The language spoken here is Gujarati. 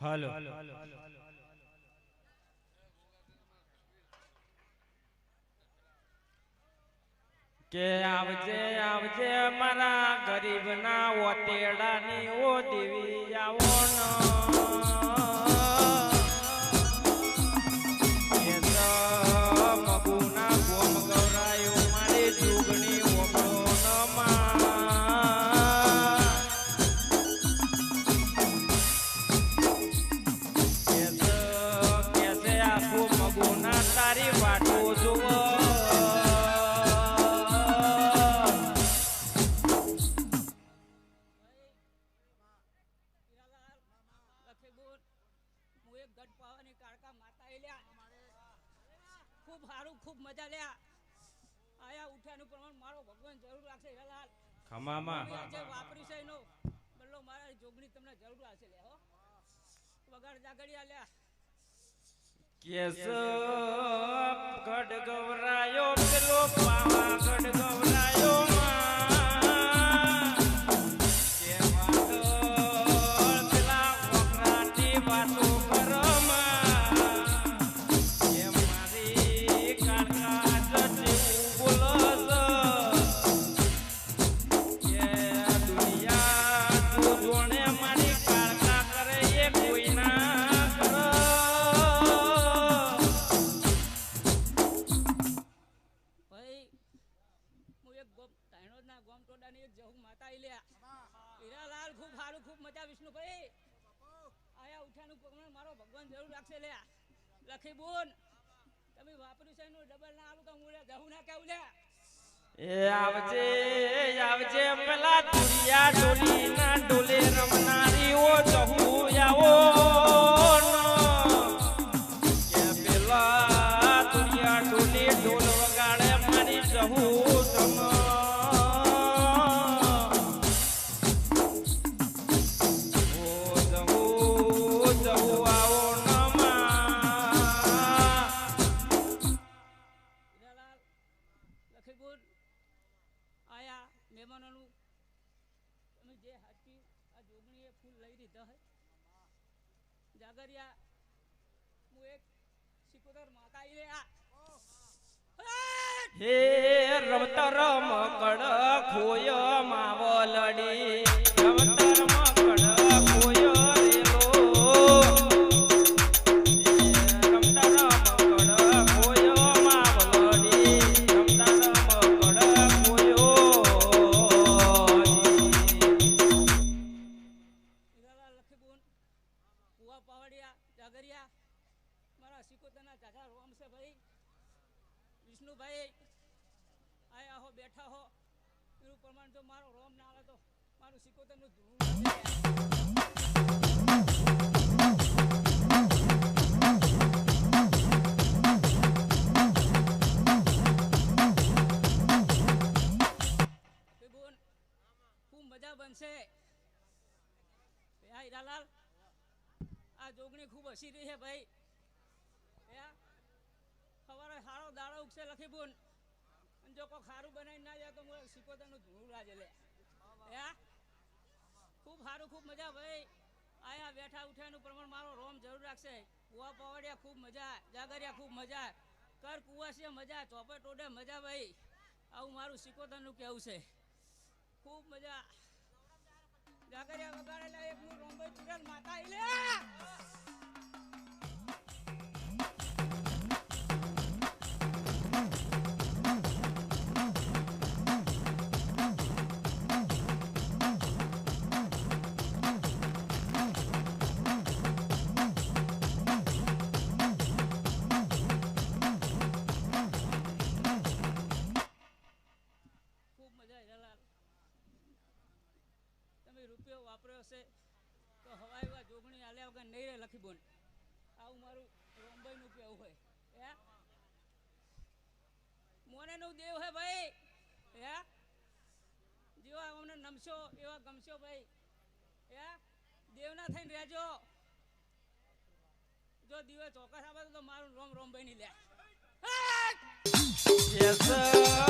હાલો. કે આવજે આવજે મારા ગરીબ ના ઓતેડાની ઓ દેવી આવો ન. હું એક ગઢ પાવાની કાળકા માતા લ્યા. ખૂબ સારું ખૂબ મજા લ્યા. આયા ઉઠ્યાનું પ્રમાણ મારો ભગવાન જરૂર રાખશે હેલાલ ખમામાં. જે આજે વાપરી છે એનો બદલો મારા જોગણી તમને જરૂર આવશે લે હો. વગાડ જાગડિયા લ્યા. કેસ કડ ગવરાયો પેલો તાણોદના એક જહુ માતા લ્યા. હીરાલાલ ખૂબ સારું, ખૂબ મજા વિષ્ણુભાઈ આયા ઉઠાનું પ્રમાણ મારો ભગવાન જરૂર રાખશે લ્યા. લખીબુન તમે વાપર્યું છે એનું ડબલ ના આલું તો હું જહુ ના કેવું લ્યા. એ આવજે આવજે, પેલા ડોલી ના ડોલે રમનારી ઓ મહેમાનોનું અમે જે હાથી આ જોગણીએ ફૂલ લઈ લીધા હે. જાગરિયા, હું એક સિકોદર માતા ઈ લે આ હે રમતર મકડ ખોય સિકોતરના ચાચા રોમ છે ભાઈ. વિષ્ણુભાઈ, આયા હો, બેઠા હો. એનું પ્રમાણ જો મારો રોમ ના આવે તો મારું સિકોતરનું ખૂબ મજા બનશે. હા હીરાલાલ, આ જોગણી ખૂબ હસી રહી છે ભાઈ હે સવારે દાડો ઉગશે લખીબુન અને જો કોઈ ખારું બનાવી ના જાય તો હું સિકોતરનું ધૂળ લાગે લે. ખૂબ સારું, ખૂબ મજા ભાઈ આયા બેઠા ઉઠ્યાનું પ્રમાણ મારો રોમ જરૂર રાખશે. કુવા પવાડિયા ખૂબ મજા જાગરિયા ખૂબ મજા કર કુવાસીએ મજા ચોપે ટોડે મજા ભાઈ, આવું મારું સિકોતરનું કેવું છે. ખૂબ મજા જાગરિયા વગાડેલા એક હું રોંભાઈ ચુડેલ માતા આવી રૂપિયો વાપર્યો છે તો હવાઈવા જોગણી આલ્યા વગર નહીં રહે લખી બોન આવું મારું રોંબાઈનું કેવું હોય. હે? મોનેનું દેવ હે ભાઈ. હે? જેવા અમને નમશો એવા ગમશો ભાઈ. હે? દેવના થઈને રહેજો. જો દીવે ચોક્કસ આવે તો મારું રોમ રોમ ભાઈ ની લે. Yes, sir.